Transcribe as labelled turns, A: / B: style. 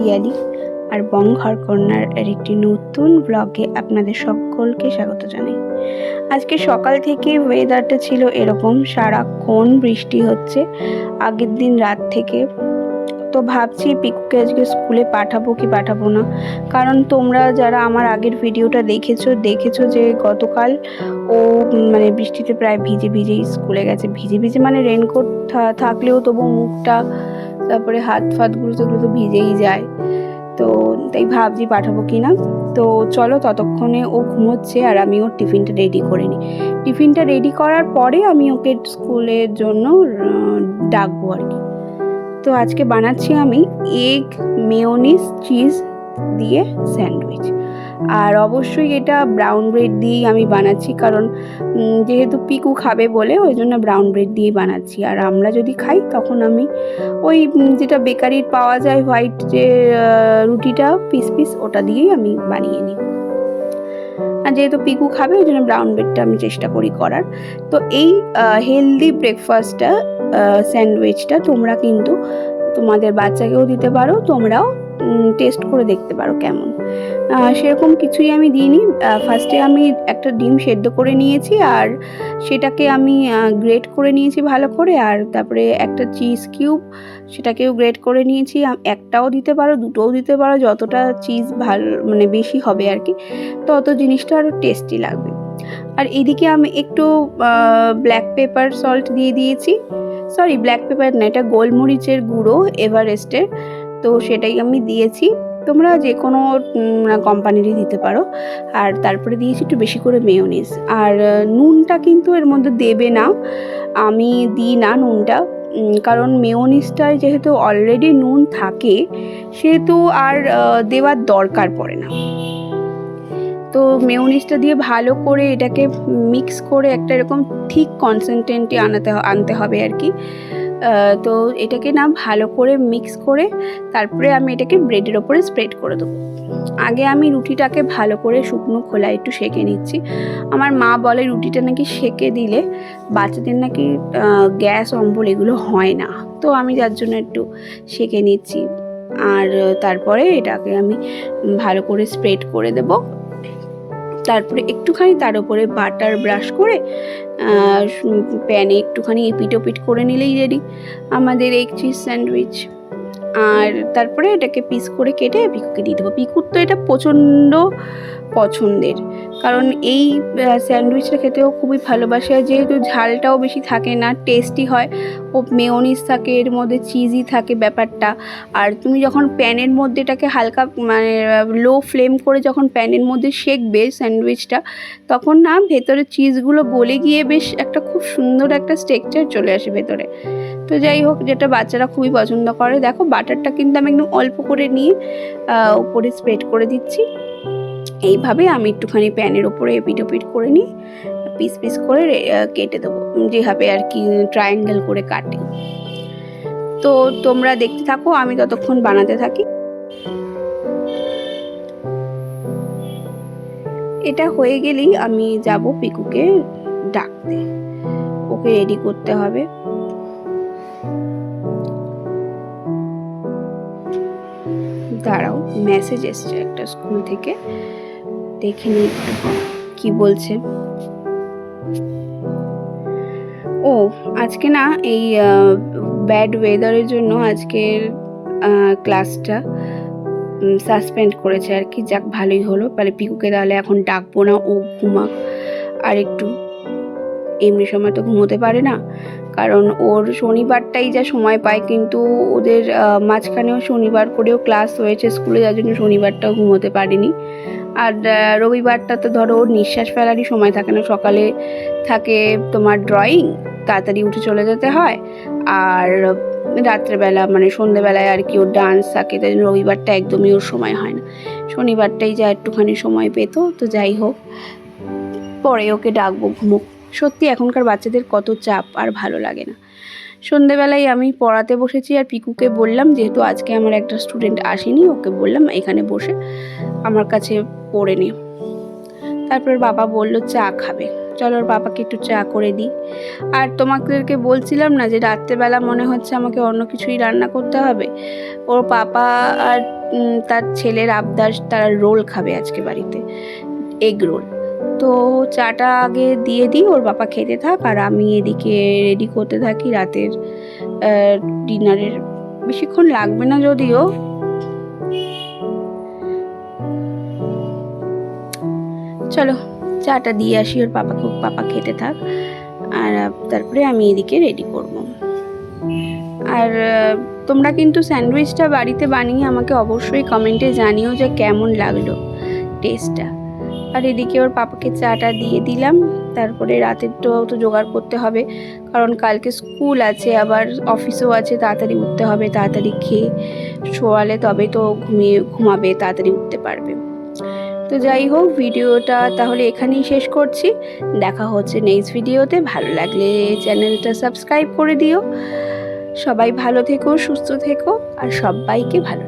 A: পিয়ালি আর বংঘর কন্যার এর একটি নতুন ব্লগে আপনাদের সকলকে স্বাগত জানাই। আজকে সকাল থেকে ওয়েদারটা ছিল এরকম, সারাক্ষণ বৃষ্টি হচ্ছে। আগের দিন রাত থেকে। তো ভাবছি পিকুকে আজকে স্কুলে পাঠাবো কি পাঠাবো না? কারণ তোমরা যারা আমার আগের ভিডিওটা দেখেছ দেখেছ যে গতকাল ও মানে বৃষ্টিতে প্রায় ভিজে ভিজেই স্কুলে গেছে। ভিজে ভিজে মানে রেনকোট থাকলেও তবু মুখটা তারপরে হাত ফাতগুলো তো তো ভিজেই যায়। তো তাই ভাবছি পাঠাবো কি না তো চলো ততক্ষণে ও ঘুমোচ্ছে আর আমি ওর টিফিনটা রেডি করে নিই। টিফিনটা রেডি করার পরে আমি ওকে স্কুলের জন্য ডাকবো আর কি। তো আজকে বানাচ্ছি আমি এগ মেয়নিস চিজ দিয়ে স্যান্ডউইচ আর অবশ্যই এটা ব্রাউন ব্রেড দিয়েই আমি বানাচ্ছি, কারণ যেহেতু পিকু খাবে বলে, ওই জন্য ব্রাউন ব্রেড দিয়েই বানাচ্ছি। আর আমরা যদি খাই, তখন আমি ওই যেটা বেকারির পাওয়া যায় হোয়াইট যে রুটিটা পিস পিস ওটা দিয়েই আমি বানিয়ে নিই। আর যেহেতু পিকু খাবে, ওই জন্য ব্রাউন ব্রেডটা আমি চেষ্টা করি করার। তো এই হেলদি ব্রেকফাস্টটা স্যান্ডউইচটা তোমরা কিন্তু তোমাদের বাচ্চাকেও দিতে পারো, তোমরাও টেস্ট করে দেখতে পারো কেমন। সেরকম কিছুই আমি দিইনি। ফার্স্টে আমি একটা ডিম সেদ্ধ করে নিয়েছি আর সেটাকে আমি গ্রেট করে নিয়েছি ভালো করে আর তারপরে একটা চিজ কিউব সেটাকেও গ্রেট করে নিয়েছি। একটাও দিতে পারো, দুটোও দিতে পারো, যতটা চিজ ভালো মানে বেশি হবে আর কি, তত জিনিসটা আরও টেস্টি লাগবে। আর এদিকে আমি একটু ব্ল্যাক পেপার সল্ট দিয়ে দিয়েছি। সরি ব্ল্যাক পেপার না, এটা গোলমরিচের গুঁড়ো এভারেস্টের তো সেটাই আমি দিয়েছি। তোমরা যে কোনো কোম্পানিরই দিতে পারো। আর তারপরে দিয়েছি একটু বেশি করে মেয়োনিজ। আর নুনটা কিন্তু এর মধ্যে দেবে না। আমি দিই না নুনটা। কারণ মেয়োনিজটায় যেহেতু অলরেডি নুন থাকে, সেহেতু আর দেওয়ার দরকার পড়ে না। তো মেয়োনিজটা দিয়ে ভালো করে এটাকে মিক্স করে একটা এরকম ঠিক কনসেন্টেন্টে আনাতে আনতে হবে আর কি। তো এটাকে না ভালো করে মিক্স করে তারপরে আমি এটাকে ব্রেডের ওপরে স্প্রেড করে দেবো। আগে আমি রুটিটাকে ভালো করে শুকনো খোলা একটু সেঁকে নিচ্ছি। আমার মা বলে রুটিটা নাকি সেঁকে দিলে বাচ্চাদের নাকি গ্যাস, অম্বল এগুলো হয় না। তো আমি যার জন্য একটু সেঁকে নিচ্ছি। আর তারপরে এটাকে আমি ভালো করে স্প্রেড করে দেবো। তারপরে একটুখানি তার উপরে বাটার ব্রাশ করে প্যানে একটুখানি এপিট ওপিট করে নিলেই রেডি আমাদের এগ চিজ স্যান্ডউইচ। আর তারপরে এটাকে পিস করে কেটে পিকুকে দিয়ে দেবো। পিকুর তো এটা প্রচণ্ড পছন্দের। কারণ এই স্যান্ডউইচটা খেতেও খুবই ভালোবাসে। যেহেতু ঝালটাও বেশি থাকে না টেস্টি হয়, ও মেয়োনিজ থাকে, এর মধ্যে চিজি থাকে ব্যাপারটা। আর তুমি যখন প্যানের মধ্যে এটাকে হালকা মানে লো ফ্লেম করে যখন প্যানের মধ্যে সেঁকবে স্যান্ডউইচটা, তখন না ভেতরে চিজগুলো গলে গিয়ে বেশ একটা খুব সুন্দর একটা স্ট্রেকচার চলে আসে ভেতরে। তো যাই হোক, যেটা বাচ্চারা খুবই পছন্দ করে। দেখো, বাটারটা কিন্তু আমি একদম অল্প করে নিয়ে উপরে স্প্রেড করে দিচ্ছি। এইভাবে আমি একটুখানি প্যানের ওপরে এপিট ওপিট করে নিই পিস পিস করে কেটে দেবো, যেভাবে আর কি ট্রায়াঙ্গেল করে কাটি। তো তোমরা দেখতে থাকো, আমি ততক্ষণ বানাতে থাকি। এটা হয়ে গেলেই আমি যাব পিকুকে ডাকতে। ওকে রেডি করতে হবে। মেসেজ এসছে একটা স্কুল থেকে। দেখে নিই কি বলছে। ও, আজকে না এই ব্যাড ওয়েদারের জন্য আজকের ক্লাসটা সাসপেন্ড করেছে আর কি। যাক, ভালোই হলো। তাহলে পিকুকে তাহলে এখন ডাকবো না, ও ঘুমাক। আর একটু, এমনি সময় তো ঘুমোতে পারে না। কারণ ওর শনিবারটাই যা সময় পায়, কিন্তু ওদের মাঝখানেও শনিবার করেও ক্লাস হয়েছে স্কুলে যার জন্য শনিবারটাও ঘুমোতে পারিনি। আর রবিবারটা তো ধরো ওর নিঃশ্বাস ফেলারই সময় থাকে না। সকালে থাকে তোমার ড্রয়িং তাড়াতাড়ি উঠে চলে যেতে হয়। আর রাত্রেবেলা মানে সন্ধেবেলায় আর কি ওর ডান্স থাকে, তাই জন্য রবিবারটা একদমই ওর সময় হয় না। শনিবারটাই যা একটুখানি সময় পেতো, তো যাই হোক, পরে ওকে ডাকবো ঘুমোক। সত্যি এখনকার বাচ্চাদের কত চাপ আর ভালো লাগে না। সন্ধেবেলায় আমি পড়াতে বসেছি আর পিকুকে বললাম, যেহেতু আজকে আমার একটা স্টুডেন্ট আসেনি, ওকে বললাম এখানে বসে আমার কাছে পড়ে নে। তারপর বাবা বলল, চা খাবে। চলো ওর পাপাকে একটু চা করে দিই আর তোমাদেরকে বলছিলাম না যে রাত্রেবেলা মনে হচ্ছে আমাকে অন্য কিছুই রান্না করতে হবে? ওর পাপা আর তার ছেলের আবদার, তারা রোল খাবে আজকে বাড়িতে এগ রোল তো চাটা আগে দিয়ে দিই, ওর বাবা খেতে থাক আর আমি এদিকে রেডি করতে থাকি রাতের ডিনারের বেশিক্ষণ লাগবে না যদিও। চলো, চাটা দিয়ে আসি, ওর পাপাকে খুব পাপা খেতে থাক। আর তারপরে আমি এদিকে রেডি করব। আর তোমরা কিন্তু স্যান্ডউইচটা বাড়িতে বানিয়ে আমাকে অবশ্যই কমেন্টে জানিও যে কেমন লাগল টেস্টটা আর এদিকে ওর পাপাকে চাটা দিয়ে দিলাম। তারপরে রাতেরটাও তো জোগাড় করতে হবে, কারণ কালকে স্কুল আছে, আবার অফিসও আছে, তাড়াতাড়ি উঠতে হবে, তাড়াতাড়ি খেয়ে শোয়ালে তবে তো ঘুমিয়ে ঘুমাবে, তাড়াতাড়ি উঠতে পারবে। তো যাই হোক, ভিডিওটা তাহলে এখানেই শেষ করছি। দেখা হচ্ছে নেক্সট ভিডিওতে। ভালো লাগলে চ্যানেলটা সাবস্ক্রাইব করে দিও। সবাই ভালো থেকো, সুস্থ থেকো, আর সবাইকে ভালো